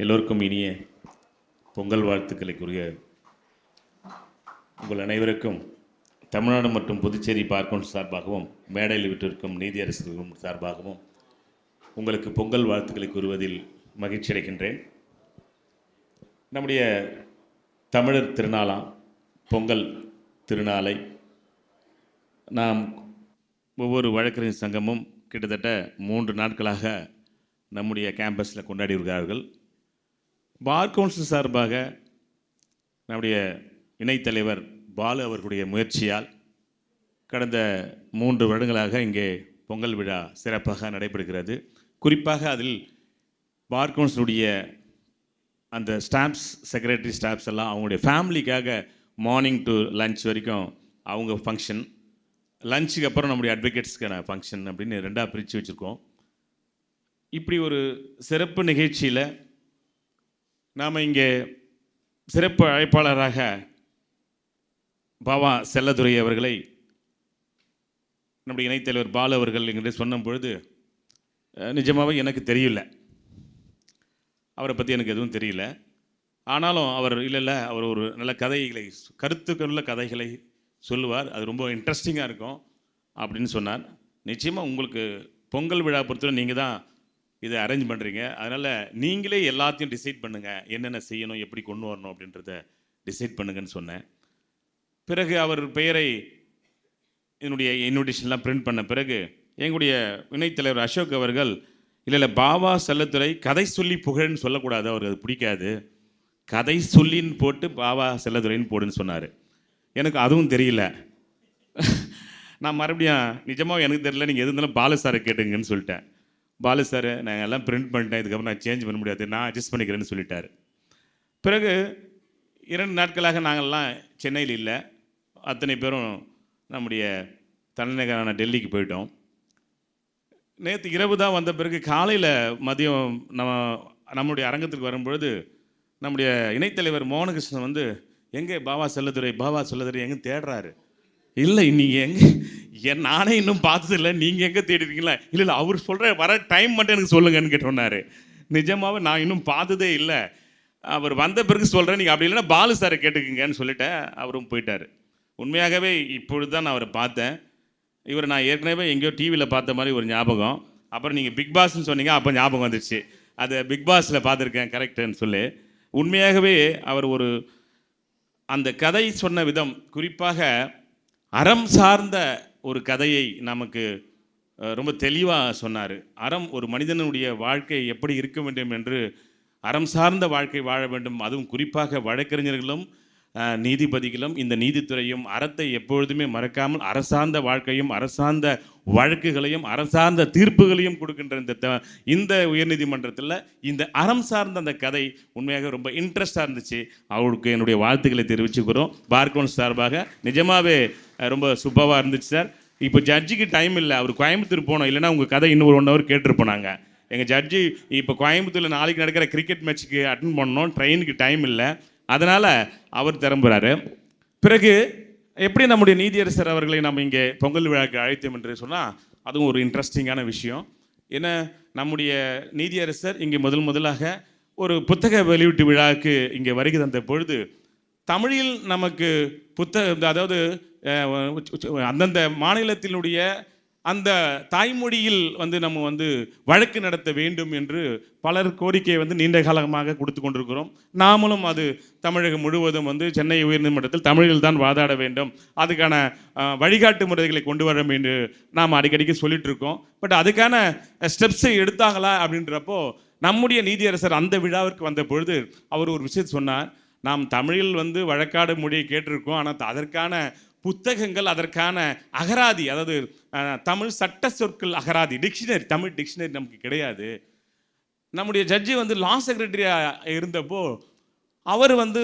எல்லோருக்கும் இனிய பொங்கல் வாழ்த்துக்களை கூறிய உங்கள் அனைவருக்கும் தமிழ்நாடு மற்றும் புதுச்சேரி பார்க்கவுன்ஸ் சார்பாகவும் மேடையில் விட்டிருக்கும் நீதியரசர்களும் சார்பாகவும் உங்களுக்கு பொங்கல் வாழ்த்துக்களை கூறுவதில் மகிழ்ச்சி அடைகின்றேன். நம்முடைய தமிழர் திருநாளாம் பொங்கல் திருநாளை நாம் ஒவ்வொரு வழக்கறிஞர் சங்கமும் கிட்டத்தட்ட மூன்று நாட்களாக நம்முடைய கேம்பஸில் கொண்டாடி வருகிறார்கள். பார் கவுன்சில் சார்பாக நம்முடைய இணைத்தலைவர் பாலு அவர்களுடைய முயற்சியால் கடந்த மூன்று வருடங்களாக இங்கே பொங்கல் விழா சிறப்பாக நடைபெறுகிறது. குறிப்பாக அதில் பார் கவுன்சிலுடைய அந்த ஸ்டாம்ப்ஸ் செக்ரட்டரி ஸ்டாஃப்ஸ் எல்லாம் அவங்களுடைய ஃபேமிலிக்காக மார்னிங் டு லஞ்ச் வரைக்கும் அவங்க ஃபங்க்ஷன் லஞ்சுக்கு அப்புறம் நம்முடைய அட்வொகேட்ஸ்க்கான ஃபங்க்ஷன் அப்படின்னு ரெண்டாக பிரித்து வச்சுருக்கோம். இப்படி ஒரு சிறப்பு நிகழ்ச்சியில் நாம் இங்கே சிறப்பு அழைப்பாளராக பாவா செல்லதுரை அவர்களை நம்முடைய இணைத்தலைவர் பாலு அவர்கள் என்கிட்ட சொன்ன பொழுது நிஜமாகவே எனக்கு தெரியல. அவரை பற்றி எனக்கு எதுவும் தெரியல. ஆனாலும் அவர் இல்லை இல்லை அவர் ஒரு நல்ல கதைகளை கருத்துக்களுள்ள கதைகளை சொல்லுவார். அது ரொம்ப இன்ட்ரெஸ்டிங்காக இருக்கும் அப்படின்னு சொன்னார். நிச்சயமாக உங்களுக்கு பொங்கல் விழா பொறுத்தவரை நீங்கள் தான் இதை அரேஞ்ச் பண்ணுறீங்க அதனால் நீங்களே எல்லாத்தையும் டிசைட் பண்ணுங்கள் என்னென்ன செய்யணும் எப்படி கொண்டு வரணும் அப்படின்றத டிசைட் பண்ணுங்கன்னு சொன்னேன். பிறகு அவர் பெயரை என்னுடைய இன்விடேஷன்லாம் பிரிண்ட் பண்ண பிறகு எங்களுடைய இணைத்தலைவர் அசோக் அவர்கள் இல்லை இல்லை பாபா செல்லத்துறை கதை சொல்லி புகழ்ன்னு சொல்லக்கூடாது அவருக்கு அது பிடிக்காது. கதை சொல்லின்னு போட்டு பாபா செல்லத்துறைன்னு போடுன்னு சொன்னார். எனக்கு அதுவும் தெரியல. நான் மறுபடியும் நிஜமாக எனக்கு தெரியல நீங்கள் எது இருந்தாலும் பாலு சாரை கேட்டுங்கன்னு சொல்லிட்டேன். பாலு சார் நான் எல்லாம் பிரிண்ட் பண்ணிட்டேன். இதுக்கப்புறம் நான் சேஞ்ச் பண்ண முடியாது. நான் அட்ஜஸ்ட் பண்ணிக்கிறேன்னு சொல்லிட்டார். பிறகு இரண்டு நாட்களாக நாங்கள்லாம் சென்னையில் இல்லை. அத்தனை பேரும் நம்முடைய தலைநகரான டெல்லிக்கு போயிட்டோம். நேற்று இரவு தான் வந்த பிறகு காலையில் மதியம் நம்ம நம்முடைய அரங்கத்துக்கு வரும்பொழுது நம்முடைய இணைத்தலைவர் மோகனகிருஷ்ணன் வந்து எங்கே பாபா செல்லதுரை பாபா செல்லதுரை எங்கே தேடுறாரு. இல்லை நீங்கள் எங்கே என் நானே இன்னும் பார்த்ததில்ல நீங்கள் எங்கே தேடிருக்கீங்களா? இல்லை இல்லை அவர் சொல்கிற வர டைம் மட்டும் எனக்கு சொல்லுங்கன்னு கேட்டோன்னாரு. நிஜமாகவே நான் இன்னும் பார்த்ததே இல்லை. அவர் வந்த பிறகு சொல்கிறேன் நீங்கள் அப்படி இல்லைன்னா பாலு சாரை கேட்டுக்குங்கன்னு சொல்லிட்டேன் அவரும் போயிட்டார். உண்மையாகவே இப்பொழுது தான் நான் அவரை பார்த்தேன். இவர் நான் ஏற்கனவே எங்கேயோ டிவியில் பார்த்த மாதிரி ஒரு ஞாபகம். அப்புறம் நீங்கள் பிக் பாஸ்ன்னு சொன்னீங்க அப்போ ஞாபகம் வந்துடுச்சு அதை பிக் பாஸில் பார்த்துருக்கேன் கரெக்டுன்னு சொல்லி. உண்மையாகவே அவர் ஒரு அந்த கதை சொன்ன விதம் குறிப்பாக அறம் சார்ந்த ஒரு கதையை நமக்கு ரொம்ப தெளிவாக சொன்னார். அறம் ஒரு மனிதனுடைய வாழ்க்கை எப்படி இருக்க வேண்டும் என்று அறம் சார்ந்த வாழ்க்கை வாழ வேண்டும். அதுவும் குறிப்பாக வழக்கறிஞர்களும் நீதிபதிகளும் இந்த நீதித்துறையும் அறத்தை எப்பொழுதுமே மறக்காமல் அரசார்ந்த வாழ்க்கையும் அரசார்ந்த வழக்குகளையும் அரசார்ந்த தீர்ப்புகளையும் கொடுக்கின்ற இந்த த- இந்த உயர்நீதிமன்றத்தில் இந்த அறம் சார்ந்த அந்த கதை உண்மையாக ரொம்ப இன்ட்ரெஸ்டாக இருந்துச்சு. அவருக்கு என்னுடைய வாழ்த்துக்களை தெரிவிச்சுக்கிறோம். பார்க்கோன் சார்பாக நிஜமாகவே ரொம்ப சூப்பராக இருந்துச்சு சார். இப்போ ஜட்ஜிக்கு டைம் இல்லை. அவர் கோயம்புத்தூர் போனோம். இல்லைனா உங்கள் கதை இன்னும் ஒரு ஒன் ஹவர் கேட்டிருப்போம் நாங்கள் எங்கள் ஜட்ஜி இப்போ கோயம்புத்தூரில் நாளைக்கு நடக்கிற கிரிக்கெட் மேட்ச்சுக்கு அட்டன் பண்ணோம். ட்ரெயினுக்கு டைம் இல்லை. அதனால் அவர் திரும்புகிறாரு பிறகு எப்படி நம்முடைய நீதியரசர் அவர்களை நம்ம இங்கே பொங்கல் விழாக்கு அழைத்தோம் என்று சொன்னால் அதுவும் ஒரு இன்ட்ரெஸ்டிங்கான விஷயம். ஏன்னா நம்முடைய நீதியரசர் இங்கே முதல் முதலாக ஒரு புத்தக வெளியீட்டு விழாவுக்கு இங்கே வருகை தந்த பொழுது தமிழில் நமக்கு புத்தக அதாவது அந்தந்த மாநிலத்தினுடைய அந்த தாய்மொழியில் வந்து நம்ம வந்து வழக்கு நடத்த வேண்டும் என்று பலர் கோரிக்கையை வந்து நீண்ட காலமாக கொடுத்து கொண்டிருக்கிறோம். நாமளும் அது தமிழகம் முழுவதும் வந்து சென்னை உயர்நீதிமன்றத்தில் தமிழில் தான் வாதாட வேண்டும். அதுக்கான வழிகாட்டு முறைகளை கொண்டு வர வேண்டும் என்று நாம் அடிக்கடிக்கு சொல்லிட்டு இருக்கோம் பட் அதுக்கான ஸ்டெப்ஸை எடுத்தாங்களா அப்படின்றப்போ நம்முடைய நீதியரசர் அந்த விழாவிற்கு வந்த பொழுது அவர் ஒரு விஷயத்தை சொன்னார். நாம் தமிழில் வந்து வழக்காடு மொழியை கேட்டிருக்கோம். ஆனால் அதற்கான புத்தகங்கள் அதற்கான அகராதி அதாவது தமிழ் சட்ட சொற்கள் அகராதி டிக்ஷனரி தமிழ் டிக்ஷனரி நமக்கு கிடையாது. நம்முடைய ஜட்ஜி வந்து லா செக்ரட்டரியாக இருந்தப்போ அவர் வந்து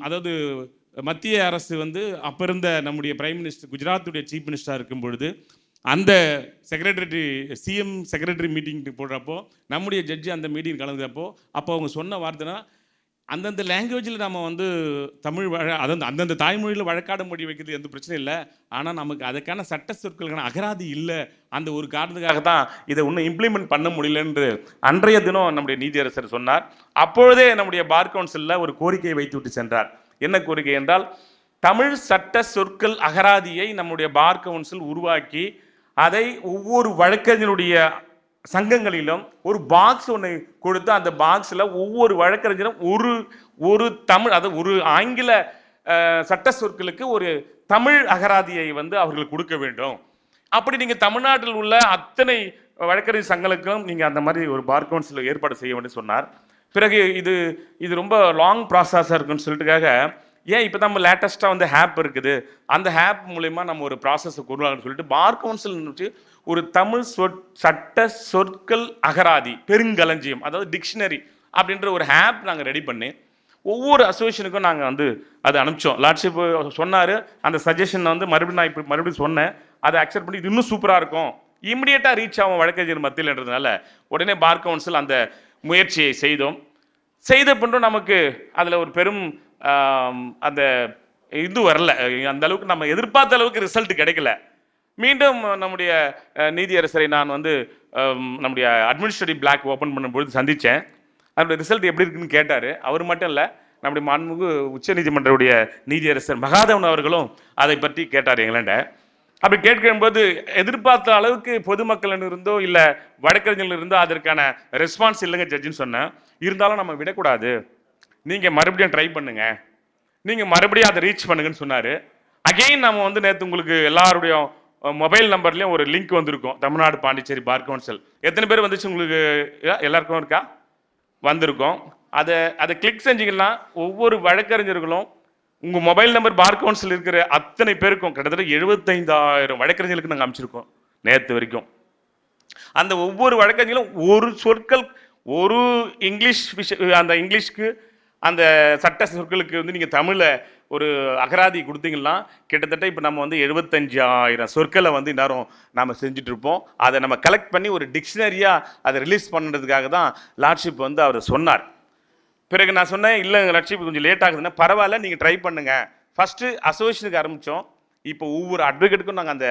அதாவது மத்திய அரசு வந்து அப்போ இருந்த நம்முடைய பிரைம் மினிஸ்டர் குஜராத்துடைய சீஃப் மினிஸ்டராக இருக்கும் பொழுது அந்த செக்ரட்டரி சிஎம் செக்ரட்டரி மீட்டிங் போடுறப்போ நம்முடைய ஜட்ஜி அந்த மீட்டிங் கலந்தப்போ அப்போ அவங்க சொன்ன வார்த்தைனா அந்தந்த லாங்குவேஜில் நம்ம வந்து தமிழ் வழ அந்தந்த அந்தந்த தாய்மொழியில் வழக்காட மொழி வைக்கிறது எந்த பிரச்சனையும் இல்லை. ஆனால் நமக்கு அதுக்கான சட்ட சொற்களுக்கான அகராதி இல்லை. அந்த ஒரு காரணத்துக்காக தான் இதை இன்னும் இம்ப்ளிமெண்ட் பண்ண முடியல என்று அன்றைய தினம் நம்முடைய நீதியரசர் சொன்னார். அப்பொழுதே நம்முடைய பார் கவுன்சிலில் ஒரு கோரிக்கையை வைத்து விட்டு சென்றார். என்ன கோரிக்கை என்றால் தமிழ் சட்ட சொற்கள் அகராதியை நம்முடைய பார் கவுன்சில் உருவாக்கி அதை ஒவ்வொரு வழக்கறிஞருடைய சங்கங்களிலும் ஒரு பாக்ஸ் ஒன்று கொடுத்து அந்த பாக்ஸில் ஒவ்வொரு வழக்கறிஞரும் ஒரு ஒரு தமிழ் அதாவது ஒரு ஆங்கில சட்ட சொற்களுக்கு ஒரு தமிழ் அகராதியை வந்து அவர்கள் கொடுக்க வேண்டும். அப்படி நீங்கள் தமிழ்நாட்டில் உள்ள அத்தனை வழக்கறிஞர் சங்கங்களுக்கும் நீங்கள் அந்த மாதிரி ஒரு பார் கவுன்சில் ஏற்பாடு செய்ய வேண்டும் சொன்னார். பிறகு இது இது ரொம்ப லாங் ப்ராசஸாக இருக்குன்னு சொல்லிட்டுக்காக ஏன் இப்போ நம்ம லேட்டஸ்ட்டாக வந்து ஹேப் இருக்குது? அந்த ஹேப் மூலயமா நம்ம ஒரு ப்ராசஸை கொடுவாங்கன்னு சொல்லிட்டு பார் கவுன்சில் வச்சு ஒரு தமிழ் சொற் சட்ட சொற்கள் அகராதி பெருங்களஞ்சியம் அதாவது டிக்ஷனரி அப்படின்ற ஒரு ஆப் நாங்கள் ரெடி பண்ணி ஒவ்வொரு அசோசியேஷனுக்கும் நாங்கள் வந்து அதை அனுப்பிச்சோம். லார்ட்ஷிப் சொன்னார் அந்த சஜஷனை வந்து மறுபடியும் நான் இப்போ மறுபடியும் சொன்னேன். அதை அக்செப்ட் பண்ணி இது இன்னும் சூப்பராக இருக்கும். இமிடியேட்டாக ரீச் ஆகும் வழக்கறிஞர் மத்தியில்ன்றதுனால. உடனே பார் கவுன்சில் அந்த முயற்சியை செய்தோம். செய்த பின்னும் நமக்கு அதில் ஒரு பெரும் அந்த இது வரல. அந்த அளவுக்கு நம்ம எதிர்பார்த்த அளவுக்கு ரிசல்ட் கிடைக்கல. மீண்டும் நம்முடைய நீதியரசரை நான் வந்து நம்முடைய அட்மினிஸ்ட்ரேட்டிவ் பிளாக் ஓப்பன் பண்ணும்பொழுது சந்தித்தேன் அதனுடைய ரிசல்ட் எப்படி இருக்குன்னு கேட்டார். அவர் மட்டும் இல்லை நம்முடைய மாண்புமிகு உச்சநீதிமன்றவுடைய நீதியரசர் மகாதேவன் அவர்களும் அதை பற்றி கேட்டார் எங்கள்கிட்ட அப்படி கேட்கும்போது எதிர்பார்த்த அளவுக்கு பொதுமக்கள் இருந்தோ இல்லை வழக்கறிஞர்கள் இருந்தோ அதற்கான ரெஸ்பான்ஸ் இல்லைங்க ஜட்ஜின்னு சொன்னேன். இருந்தாலும் நம்ம விடக்கூடாது. நீங்கள் மறுபடியும் ட்ரை பண்ணுங்கள் நீங்கள் மறுபடியும் அதை ரீச் பண்ணுங்கன்னு சொன்னார். அகெயின் நம்ம வந்து நேற்று உங்களுக்கு எல்லாருடைய மொபைல் நம்பர்லேயும் ஒரு லிங்க் வந்திருக்கும். Tamil Nadu Pondicherry bar council. எத்தனை பேர் வந்துச்சு உங்களுக்கு? எல்லாருக்கும் இருக்கா? வந்திருக்கும். அதை அதை கிளிக் செஞ்சீங்கன்னா ஒவ்வொரு வழக்கறிஞர்களும் உங்கள் மொபைல் நம்பர் பார் கவுன்சில் இருக்கிற அத்தனை பேருக்கும் கிட்டத்தட்ட எழுபத்தைந்தாயிரம் வழக்கறிஞர்களுக்கு நாங்கள் அமைச்சிருக்கோம் நேற்று வரைக்கும். அந்த ஒவ்வொரு வழக்கறிஞர்களும் ஒரு சொற்கள் ஒரு இங்கிலீஷ் விஷ அந்த இங்கிலீஷ்க்கு அந்த சட்ட சொற்களுக்கு வந்து நீங்கள் தமிழில் ஒரு அகராதி கொடுத்தீங்கன்னா கிட்டத்தட்ட இப்போ நம்ம வந்து எழுபத்தஞ்சாயிரம் சொற்களை வந்து இந்நேரம் நாம் செஞ்சுட்டு இருப்போம் அதை நம்ம கலெக்ட் பண்ணி ஒரு டிக்ஷனரியாக அதை ரிலீஸ் பண்ணுறதுக்காக தான் லார்ட்ஷிப் வந்து அவர் சொன்னார். பிறகு நான் சொன்னேன் இல்லை லட்சியம் கொஞ்சம் லேட் ஆகுதுன்னா பரவாயில்ல நீங்கள் ட்ரை பண்ணுங்கள் ஃபஸ்ட்டு அசோசியேஷனுக்கு ஆரம்பித்தோம் இப்போ ஒவ்வொரு அட்வொகேட்டுக்கும் நாங்கள் அந்த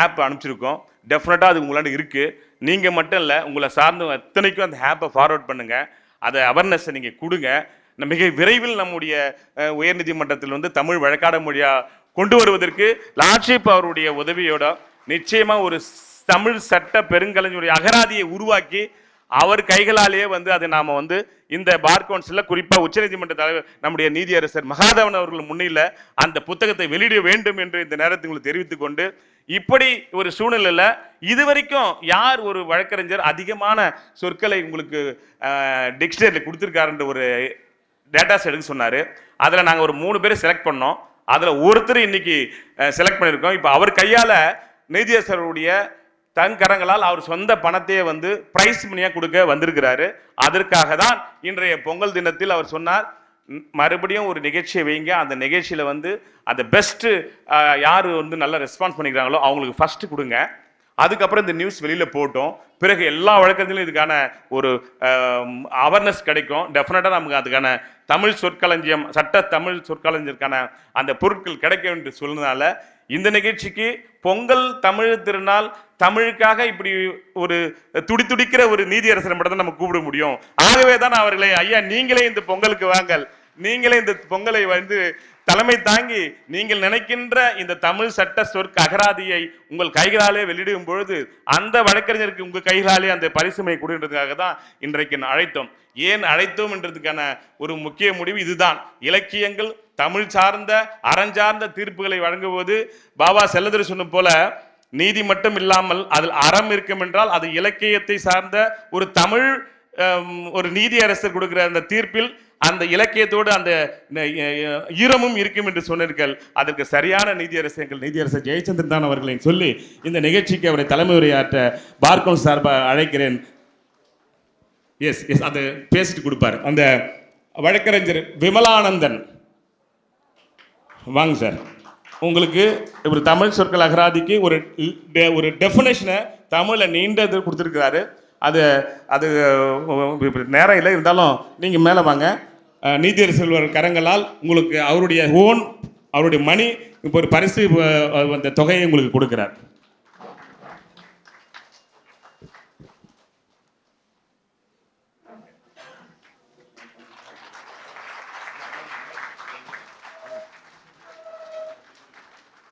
ஆப் அனுப்பிச்சிருக்கோம். டெஃபினட்டாக அது உங்களாண்ட இருக்குது நீங்கள் மட்டும் இல்லை உங்களை சார்ந்த எத்தனைக்கும் அந்த ஆப்பை ஃபார்வர்ட் பண்ணுங்கள் அதை அவேர்னஸை நீங்கள் கொடுங்க. மிக விரைவில் நம்முடைய உயர்நீதிமன்றத்தில் வந்து தமிழ் வழக்காட மொழியாக கொண்டு வருவதற்கு லார்ட்ஷிப் அவருடைய உதவியோட நிச்சயமாக ஒரு தமிழ் சட்ட பெருங்கலைஞருடைய அகராதியை உருவாக்கி அவர் கைகளாலேயே வந்து அதை நாம் வந்து இந்த பார் கவுன்சிலில் குறிப்பாக உச்சநீதிமன்ற தலைவர் நம்முடைய நீதியரசர் மகாதவன் அவர்கள் முன்னில அந்த புத்தகத்தை வெளியிட வேண்டும் என்று இந்த நேரத்தில் உங்களுக்கு தெரிவித்து கொண்டு இப்படி ஒரு சூழ்நிலையில் இதுவரைக்கும் யார் ஒரு வழக்கறிஞர் அதிகமான சொற்களை உங்களுக்கு டிக்ஷனரியில் கொடுத்துருக்காருன்ற ஒரு டேட்டாஸ் எடுக்க சொன்னார். அதில் நாங்கள் ஒரு மூணு பேர் செலக்ட் பண்ணோம். அதில் ஒருத்தர் இன்னைக்கு செலக்ட் பண்ணியிருக்கோம் இப்போ அவர் கையால் நீதியரசருடைய தங்கரங்களால் அவர் சொந்த பணத்தையே வந்து பிரைஸ் மணியாக கொடுக்க வந்திருக்கிறாரு. அதற்காக தான் இன்றைய பொங்கல் தினத்தில் அவர் சொன்னார் மறுபடியும் ஒரு நிகழ்ச்சியை வைங்க. அந்த நிகழ்ச்சியில் வந்து அந்த பெஸ்ட்டு யார் வந்து நல்லா ரெஸ்பான்ஸ் பண்ணிக்கிறாங்களோ அவங்களுக்கு ஃபஸ்ட்டு கொடுங்க. அதுக்கப்புறம் இந்த நியூஸ் வெளியில் போட்டோம். பிறகு எல்லா வழக்கத்திலும் இதுக்கான ஒரு அவேர்னஸ் கிடைக்கும். டெஃபினட்டாக நமக்கு அதுக்கான தமிழ் சொற்களஞ்சியம் சட்ட தமிழ் சொற்களஞ்சியருக்கான அந்த பொருட்கள் கிடைக்கும் என்று சொன்னதால இந்த நிகழ்ச்சிக்கு பொங்கல் தமிழ் திருநாள் தமிழுக்காக இப்படி ஒரு துடி துடிக்கிற ஒரு நீதியரசரை மட்டும் தான் நம்ம கூப்பிட முடியும். ஆகவே தான் அவர்களை ஐயா நீங்களே இந்த பொங்கலுக்கு வாங்கல். நீங்களே இந்த பொங்கலை வந்து தலைமை தாங்கி நீங்கள் நினைக்கின்ற இந்த தமிழ் சட்ட சொற்க அகராதியை உங்கள் கைகளாலே வெளியிடும் பொழுது அந்த வழக்கறிஞருக்கு உங்கள் கைகளாலே அந்த பரிசுமை கொடுன்றதுக்காக தான் இன்றைக்கு நான் அழைத்தோம். ஏன் அழைத்தோம் என்றதுக்கான ஒரு முக்கிய முடிவு இதுதான். இலக்கியங்கள் தமிழ் சார்ந்த அறஞ்சார்ந்த தீர்ப்புகளை வழங்குவது பாபா செல்லதுரை சொன்ன போல நீதி மட்டும் இல்லாமல் அதில் அறம் இருக்கும் என்றால் அது இலக்கியத்தை சார்ந்த ஒரு தமிழ் ஒரு ஒரு நீதியரசர் கொடுக்கிற அந்த தீர்ப்பில் அந்த இலக்கியத்தோடு அந்த ஈரமும் இருக்கும் என்று சொன்னீர்கள். அதற்கு சரியான நீதியரசர் எங்கள் நீதியரசர் ஜெயச்சந்திரன் தான் அவர்களை சொல்லி இந்த நிகழ்ச்சிக்கு அவரை தலைமை உரையாற்ற பார்க்கவுன் சார்பாக அழைக்கிறேன். எஸ் எஸ் அதை பேசிட்டு கொடுப்பார். அந்த வழக்கறிஞர் விமலானந்தன். வாங்க சார். உங்களுக்கு ஒரு தமிழ் சொற்கள் அகராதிக்கு ஒரு டெ- ஒரு டெஃபினேஷனை தமிழில் நீண்டது கொடுத்துருக்கிறாரு. அது அது நேரம் இல்லை இருந்தாலும் நீங்கள் மேலே வாங்க. நீதியர் செல்வர் கரங்களால் உங்களுக்கு அவருடைய ஓன் அவருடைய மணி இப்போ ஒரு பரிசு அந்த தொகையை உங்களுக்கு கொடுக்குறார்.